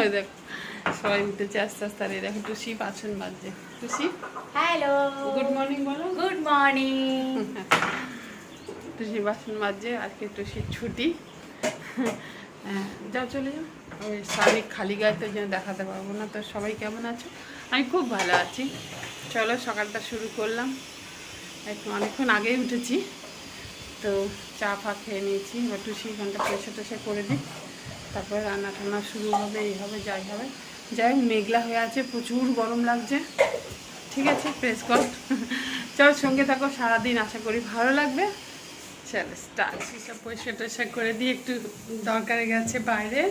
ওই দেখো সবাই উঠেছে আস্তে আস্তে আর এই দেখো টুসি বাসন বাজছে। টুসি? হ্যালো। গুড মর্নিং বলো। গুড মর্নিং টুসি বাসন মাজছে আজকে টুসির ছুটি। হ্যাঁ, যাও চলে যাও। ওই শাড়ি খালি গায়ে তো যেন দেখাতে পারব না তো সবাই কেমন আছো? আমি খুব ভালো আছি। চলো সকালটা শুরু করলাম। একটু অনেকক্ষণ আগেই উঠেছি। তো চা ফা খেয়ে নিয়েছি। বা টুসি ঘণ্টা পয়সা টসে করে দিই তারপরে রান্না টান্না শুরু হবে, এই হবে, যাই হবে। যাই মেঘলা হয়ে আছে, প্রচুর গরম লাগছে। ঠিক আছে প্রেস কর চল সঙ্গে থাকো, সারাদিন আশা করি ভালো লাগবে। চলো স্টার্ট সব পয়সা টয়সা করে দিয়ে একটু দরকারে গেছে বাইরে,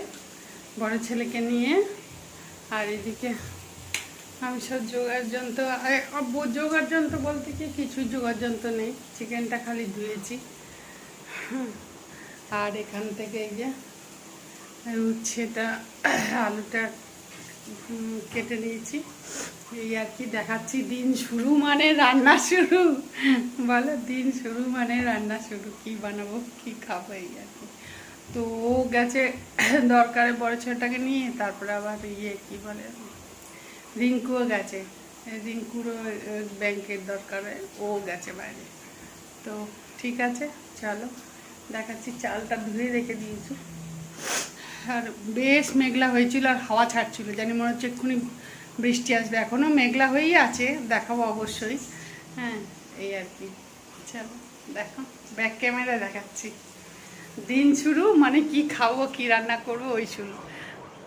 বড় ছেলেকে নিয়ে। আর এদিকে আমি সব জোগাড় যন্ত্র জোগাড় যন্ত্র বলতে কি কিছু জোগাড় যন্ত্র নেই। চিকেনটা খালি ধুয়েছি। আর এখান থেকে এই যে উচ্ছেটা আলুটা কেটে নিয়েছি। এই আর কি দেখাচ্ছি, দিন শুরু মানে রান্না শুরু। বলো, দিন শুরু মানে রান্না শুরু, কি বানাবো, কি খাব, এই আর কি। তো ও গেছে দরকারে বড় ছেলেটাকে নিয়ে, তারপরে আবার ইয়ে কি বলে, রিঙ্কুও গেছে। রিঙ্কুরও ব্যাংকের দরকারে, ও গেছে বাইরে। তো ঠিক আছে, চলো, দেখাচ্ছি, চালটা ধুয়ে রেখে দিয়েছি। আর বেশ মেঘলা হয়েছিল আর হাওয়া ছাড়ছিল, জানি মনে হচ্ছে এক্ষুনি বৃষ্টি আসবে। এখনও মেঘলা হয়েই আছে, দেখাবো অবশ্যই। হ্যাঁ এই আর কি। চলো, দেখো ব্যাক ক্যামেরা দেখাচ্ছি। দিন শুরু মানে কি খাব, কি রান্না করব, ওই শুরু।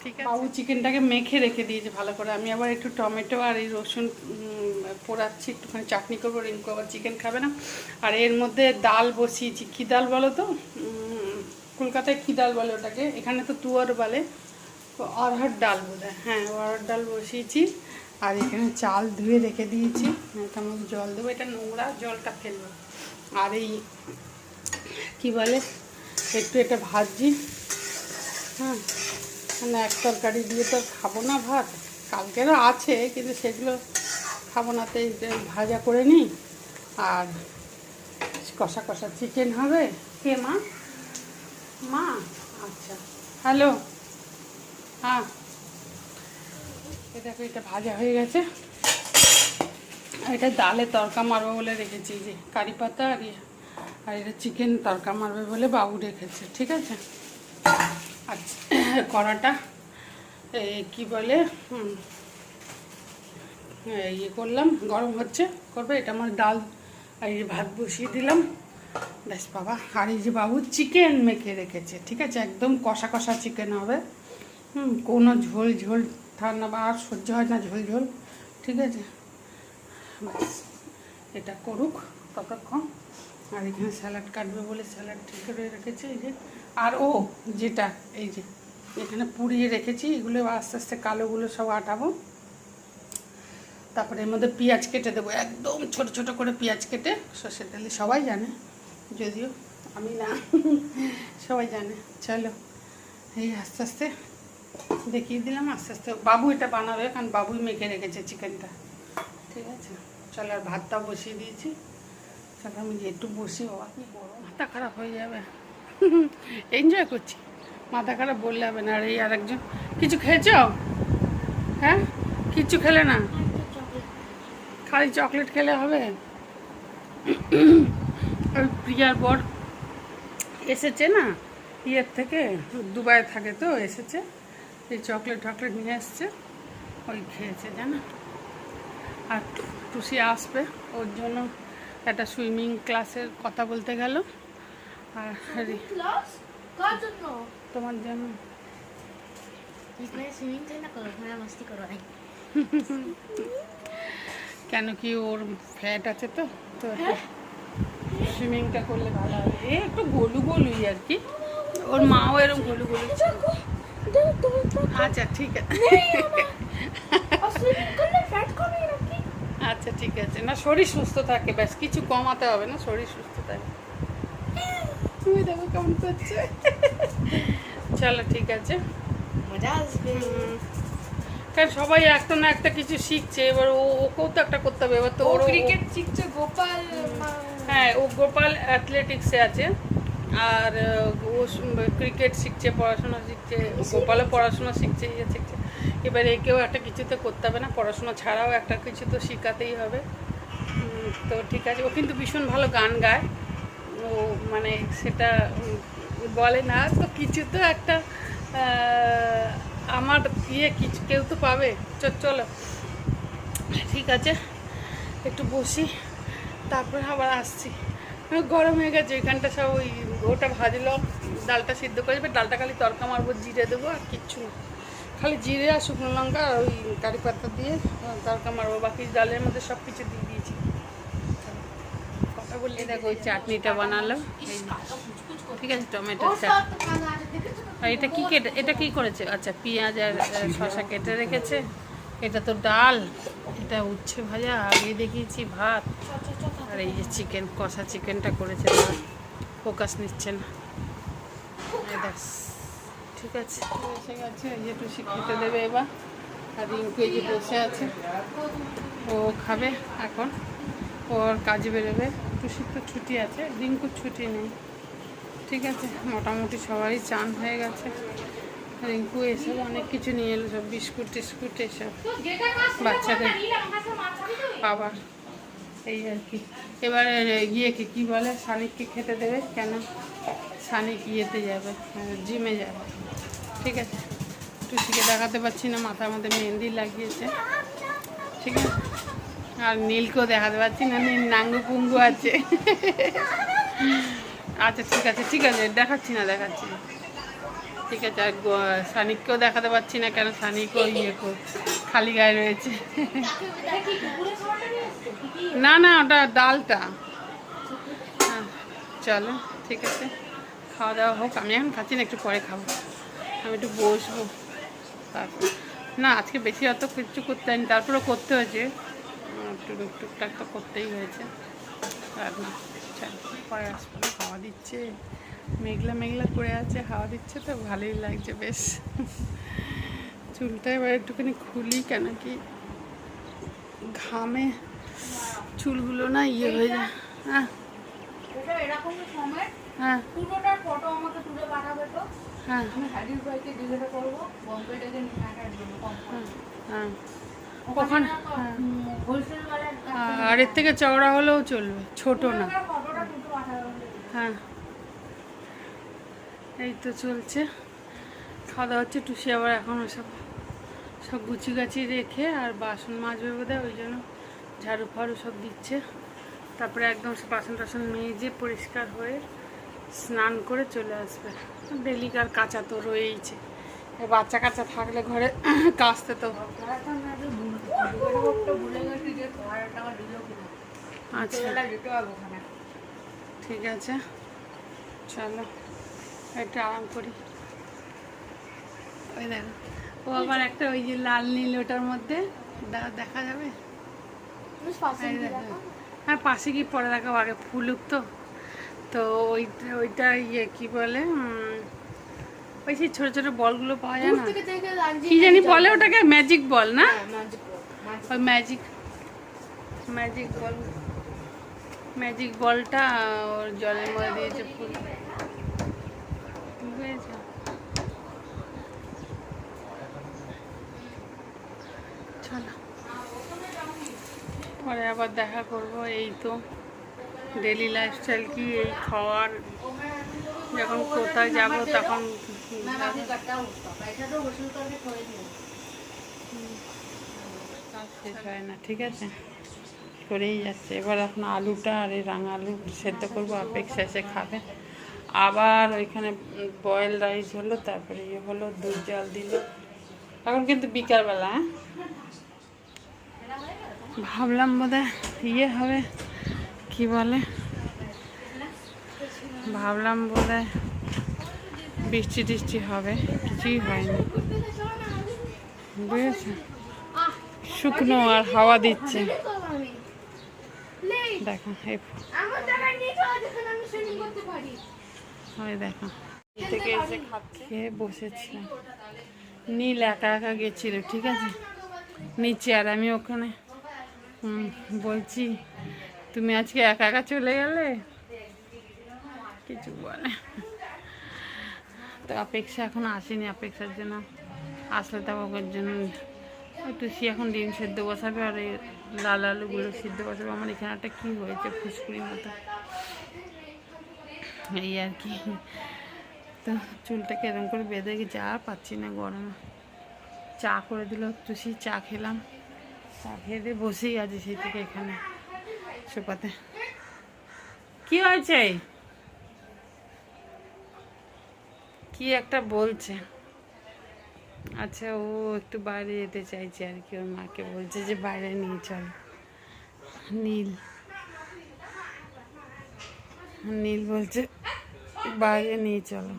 ঠিক আছে? বাবু চিকেনটাকে মেখে রেখে দিয়েছে ভালো করে। আমি আবার একটু টমেটো আর এই রসুন পোড়াচ্ছি, একটুখানি চাটনি করব, রিঙ্কু আবার চিকেন খাবে না। আর এর মধ্যে ডাল বসিয়েছি। কী ডাল বলো তো? কলকাতায় কী ডাল বলে ওটাকে? এখানে তো তুয়ার বলে। অরহর ডাল বোধ হ্যাঁ অরহর ডাল বসিয়েছি। আর এখানে চাল ধুয়ে রেখে দিয়েছি। হ্যাঁ, মধ্যে জল দেবো। এটা নোংরা জলটা ফেলব। আর এই কী বলে? একটু এটা ভাজি। হ্যাঁ মানে এক তরকারি দিয়ে তো খাব না ভাত। কালকেরও আছে কিন্তু সেগুলো খাব না তো ভাজা করে নিই। আর কষা কষা চিকেন হবে। কে মা? মা? আচ্ছা। হ্যালো। হ্যাঁ। এ দেখো, এটা ভাজা হয়ে গেছে। এটা ডালে তরকা মারবো বলে রেখেছি যে কারি পাতা আর ইয়ে। আর এটা চিকেন তরকা মারবে বলে বাবু রেখেছে, ঠিক আছে? আচ্ছা কড়াটা কি বলে ইয়ে করলাম, গরম হচ্ছে, করবে, এটা আমার ডাল, আর ভাত বসিয়ে দিলাম। ব্যাস বাবা আর এই যে বাবু চিকেন মেখে রেখেছে, ঠিক আছে? একদম কষা কষা চিকেন হবে। হুম, কোনো ঝোল ঝোল ঠান্ডা বা আর সহ্য হয় না, ঝোল ঝোল, ঠিক আছে? ব্যাস এটা করুক ততক্ষণ। আর এখানে স্যালাড কাটবে বলে স্যালাড ঠিক করে রেখেছি, এই যে। আর ও, যেটা, এই যে, এখানে পুড়িয়ে রেখেছি, এগুলো আস্তে আস্তে কালোগুলো সব আটাবো। তারপরে এর মধ্যে পেঁয়াজ কেটে দেবো, একদম ছোট ছোট করে পেঁয়াজ কেটে, সর্ষের তেলে, সবাই জানে। যদিও আমি না। সবাই জানে। চলো এই আস্তে আস্তে দেখিয়ে দিলাম আস্তে আস্তে। বাবু এটা বানাবে কারণ বাবুই মেখে রেখেছে চিকেনটা ঠিক আছে? চলো আর ভাতটাও বসিয়ে দিয়েছি। চলো আমি যে একটু বসি। বাবা কি বড় মাথা খারাপ হয়ে যাবে। এনজয় করছি। মাথা খারাপ বললে হবে না। আর এই আর একজন কিছু খেয়েছ? হ্যাঁ? কিচ্ছু খেলে না? খালি চকলেট খেলে হবে? প্রিয়ার বর এসেছে না? ইয়ের থেকে দুবাই থাকে তো এসেছে। এই চকলেট টকলেট নিয়ে এসছে। ওই খেয়েছে জানো? আর টুসি আসবে ওর জন্য একটা সুইমিং ক্লাসের কথা বলতে গেল। আর তোমার জন্য। কেন কি ওর ফ্যাট আছে তো? তো সুইমিংটা করলে ভালো হবে। এ একটু গোলু গোলুই আর কি। ওর মাও এরকম গোলু গোলু। আচ্ছা ঠিক আছে। আচ্ছা ঠিক আছে। না শরীর সুস্থ থাকে ব্যাস কিছু কমাতে হবে না শরীর সুস্থ থাকে। তুমি দেখো কেমন করছে। চলো ঠিক আছে। কারণ সবাই একটা না একটা কিছু শিখছে। এবার ও ওকেও তো একটা করতে হবে। এবার তো ওর ক্রিকেট শিখছে গোপাল হ্যাঁ ও গোপাল অ্যাথলেটিক্সে আছে। আর, ও ক্রিকেট শিখছে, পড়াশোনা শিখছে গোপালও পড়াশোনা শিখছে ইয়ে শিখছে। এবার একেও একটা কিছুতে করতে হবে না, পড়াশোনা ছাড়াও একটা কিছু তো শেখাতেই হবে। তো ঠিক আছে, ও কিন্তু ভীষণ ভালো গান গায়। ও মানে সেটা বলে না, তো কিছু তো একটা আমার ইয়ে কিছু কেউ তো পাবে। চলো। ঠিক আছে, একটু বসি। তারপরে আবার আসছি। গরম হয়ে গেছে এখানটা সব ওই ওটা ভাজলো ডালটা সিদ্ধ করে দেবে ডালটা খালি তরকা মারবো জিরে দেবো আর কিচ্ছু না। খালি জিরে আর শুকনো লঙ্কা আর ওই কারি পাতা দিয়ে তরকা মারবো বাকি ডালের মধ্যে সব কিছু দিয়ে দিয়েছি। কথা বললে দেখো ওই চাটনিটা বানালো। এই ঠিক আছে চাটনি আর এটা কি কেটে এটা কি করেছে? আচ্ছা পেঁয়াজ আর কেটে রেখেছে। এটা তো ডাল এটা উচ্ছে ভাজা আগে দেখিয়েছি ভাত। আর এই যে চিকেন, কষা চিকেনটা করেছে ফোকাস নিচ্ছে না। ঠিক আছে। এসে গেছে, এই টুসি খেতে দেবে এবার। আর রিঙ্কু এই যে বসে আছে। ও খাবে এখন। ওর কাজে বেরোবে। টুসির তো ছুটি আছে, রিঙ্কুর ছুটি নেই। ঠিক আছে, মোটামুটি সবারই চান হয়ে গেছে। রিঙ্কু এসব অনেক কিছু নিয়ে এলো, সব বিস্কুট টিস্কুট এসব। বাচ্চাদের খাবার। এই আর কি। এবারে গিয়েকে কি বলে? সানিককে খেতে দেবে? কেন? সানিক ইয়েতে যাবে জিমে যাবে। ঠিক আছে। টুসিকে দেখাতে পারছি না, মাথার মধ্যে মেহেন্দি লাগিয়েছে। ঠিক আছে। আর নীলকেও দেখাতে পারছি না, নীল নাঙ্গু পুঙ্গু আছে। আচ্ছা ঠিক আছে ঠিক আছে, দেখাচ্ছি না দেখাচ্ছি না। ঠিক আছে, আর সানিককেও দেখাতে পারছি না, কেন সানিকও ইয়ে কর খালি গায়ে রয়েছে। না না ওটা ডালটা। হ্যাঁ, চলো ঠিক আছে। খাওয়া দাওয়া হোক আমি এখন খাচ্ছি না একটু পরে খাব। আমি একটু বসবো। তারপর না আজকে বেশি অত কিছু করতে হয়নি তারপরে করতে হয়েছে। একটু টুকটাক তো করতেই হয়েছে। আর না পরে আসব। খাওয়া দিচ্ছে। মেঘলা মেঘলা করে আছে হাওয়া দিচ্ছে তো ভালোই লাগছে বেশ। চুলটা এবার একটুখানি খুলি কেন কি ঘামে চুলগুলো না ইয়ে হয়ে যায়। হ্যাঁ। হ্যাঁ ফটো আমাকে তুলে পাঠাবে তো। হ্যাঁ। আমি হাজির ভাইকে জিজ্ঞাসা করব। বম্বে থেকে নিয়ে আসার জন্য হ্যাঁ। আর এর থেকে চওড়া হলেও চলবে ছোট না। হ্যাঁ। এই তো চলছে। খাওয়া দাওয়া হচ্ছে টুসি আবার এখন সব সব গুছি গাছি রেখে আর বাসন মাজবে বোধহয়, ওই জন্য ঝাড়ু ফাড়ু সব দিচ্ছে। তারপরে একদম সব বাসন টাসন মেজে পরিষ্কার হয়ে স্নান করে চলে আসবে। ডেলিকার কাঁচা তো রয়েইছে। বাচ্চা কাচ্চা থাকলে ঘরে কাচতে তো আচ্ছা। ঠিক আছে। চলো, একটু আরাম করি। ওই দেখো। ও আবার একটা ওই যে লাল নীল ওটার মধ্যে দেখা যাবে? হ্যাঁ পাশে কি পরে রাখাবো আগে ফুলুক তো। তো ওইটা ওইটা ইয়ে কি বলে ওই সেই ছোটো ছোটো বলগুলো পাওয়া যায় না? কি জানি বলে ওটাকে ম্যাজিক বল না? হ্যাঁ, ওই ম্যাজিক ম্যাজিক বল ম্যাজিক বলটা ওর জলের মধ্যে দিয়েছে ফুল বুঝেছ চলো পরে আবার দেখা করব, এই তো ডেলি লাইফস্টাইল কি, এই খাওয়ার, যখন কোথায় যাব তখন হয় না, ঠিক আছে? করেই যাচ্ছে। এবার এখন আলুটা আর এই রাঙা আলু সেদ্ধ করব, অপেক্ষা এসে খাবে। আবার ওইখানে বয়েল রাইস হলো, তারপরে ইয়ে হলো, দুধ জল দিল। এখন কিন্তু বিকালবেলা হ্যাঁ? ভাবলাম বোধহয় ইয়ে হবে কি বলে? ভাবলাম বোধহয় বৃষ্টি টিষ্টি হবে কিছুই হয়নি। বুঝেছ? শুকনো আর হাওয়া দিচ্ছে। দেখো দেখো। থেকে এসে খেয়ে বসেছিলাম। নীল একা একা গেছিল ঠিক আছে? নিচে আর আমি ওখানে বলছি, তুমি আজকে একা একা চলে গেলে? কিছু বলে তো অপেক্ষা এখন আসেনি, অপেক্ষার জন্য। আসলে তো ওর জন্য সে এখন ডিম সেদ্ধ বসাবে আর এই লাল আলুগুলো সিদ্ধ বসাবে। আমার এখানে একটা কী হয়েছে ফুসকুড়ির মতো। এই আর কি। তো চুলটাকে এরকম করে বেঁধে গেছে, আর পাচ্ছি না গরমে। চা করে দিল সেই চা খেলাম। চা খেয়ে দিয়ে বসেই আছি সেই থেকে এখানে সোফাতে কি হয়েছে? কি একটা বলছে? আচ্ছা ও একটু বাইরে যেতে চাইছে আর কি, ওর মাকে বলছে যে বাইরে নিয়ে চল। নীল। নীল বলছে, বাইরে নিয়ে চলো।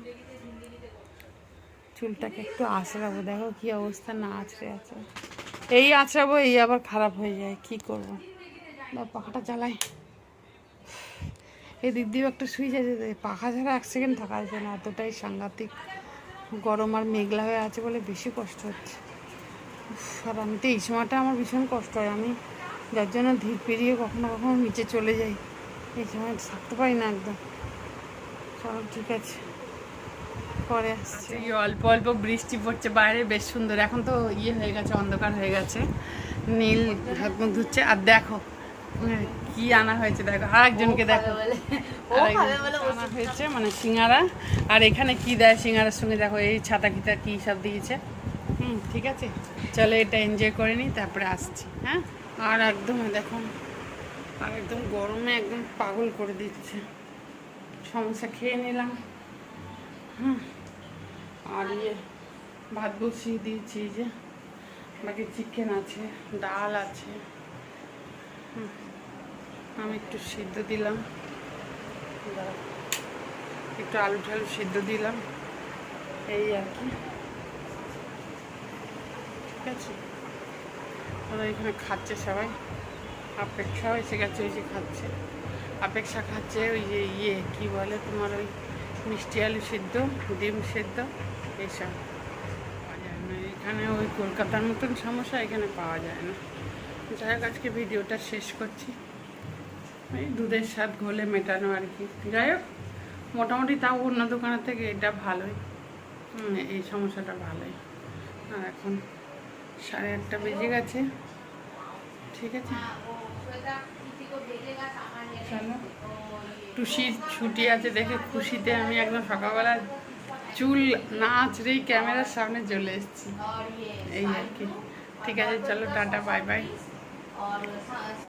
চুলটাকে একটু আঁচড়াবো, দেখো কি অবস্থা, না আঁচড়ে আছে। এই আঁচড়াবো এই আবার খারাপ হয়ে যায়, কি করব? পাখাটা চালাই এই দিক দিয়েও একটা সুইচ আছে পাখা ছাড়া এক সেকেন্ড থাকা যাচ্ছে না, এতটাই সাংঘাতিক গরম আর মেঘলা হয়ে আছে বলে বেশি কষ্ট হচ্ছে। আর আমি তো এই সময়টা আমার ভীষণ কষ্ট হয়, আমি যার জন্য ধীর পেরিয়ে কখনো কখনো নিচে চলে যাই, এই সময় থাকতে পারি না একদম। চলো, ঠিক আছে। পরে আসছে। এই অল্প অল্প বৃষ্টি পড়ছে বাইরে বেশ সুন্দর। এখন তো ইয়ে হয়ে গেছে অন্ধকার হয়ে গেছে। নীল হাত মুখ ধুচ্ছে। আর দেখো উম, কি আনা হয়েছে দেখো। আর একজনকে দেখো। আনা হয়েছে মানে সিঙ্গারা। আর এখানে কি দেয় সিঙ্গারার সঙ্গে? দেখো এই ছাতা কিতা কি সব দিয়েছে। হুম ঠিক আছে। চলো এটা এনজয় করে নিই তারপরে আসছি হ্যাঁ? আর একদম দেখো আর একদম গরমে একদম পাগল করে দিচ্ছে। সমস্যা খেয়ে নিলাম। হুম। আর ইয়ে ভাত বসিয়ে দিয়েছি যে, বাকি চিকেন আছে, ডাল আছে। আমি একটু সিদ্ধ দিলাম। একটু আলু ঠালু সিদ্ধ দিলাম। এই আর কি। ঠিক আছে? ওরা এখানে খাচ্ছে সবাই। অপেক্ষাও এসে গেছে, ওই যে খাচ্ছে। অপেক্ষা খাচ্ছে ওই যে ইয়ে কি বলে তোমার ওই মিষ্টি আলু সিদ্ধ, ডিম সিদ্ধ। এসব। পাওয়া যায় না। এখানে ওই কলকাতার মতন সমস্যা এখানে পাওয়া যায় না। যাই হোক, আজকে ভিডিওটা শেষ করছি। এই দুধের স্বাদ ঘোলে মেটানো আর কি। যাই হোক, মোটামুটি তাও অন্য দোকানের থেকে এটা ভালোই। এই সমস্যাটা ভালোই। আর এখন সাড়ে আটটা বেজে গেছে। ঠিক আছে? চলো। টুসির ছুটি আছে দেখে খুশিতে আমি একদম সকালবেলা চুল না আঁচড়েই ক্যামেরার সামনে চলে এসেছি। এই আর কি। ঠিক আছে, চলো, টাটা বাই বাই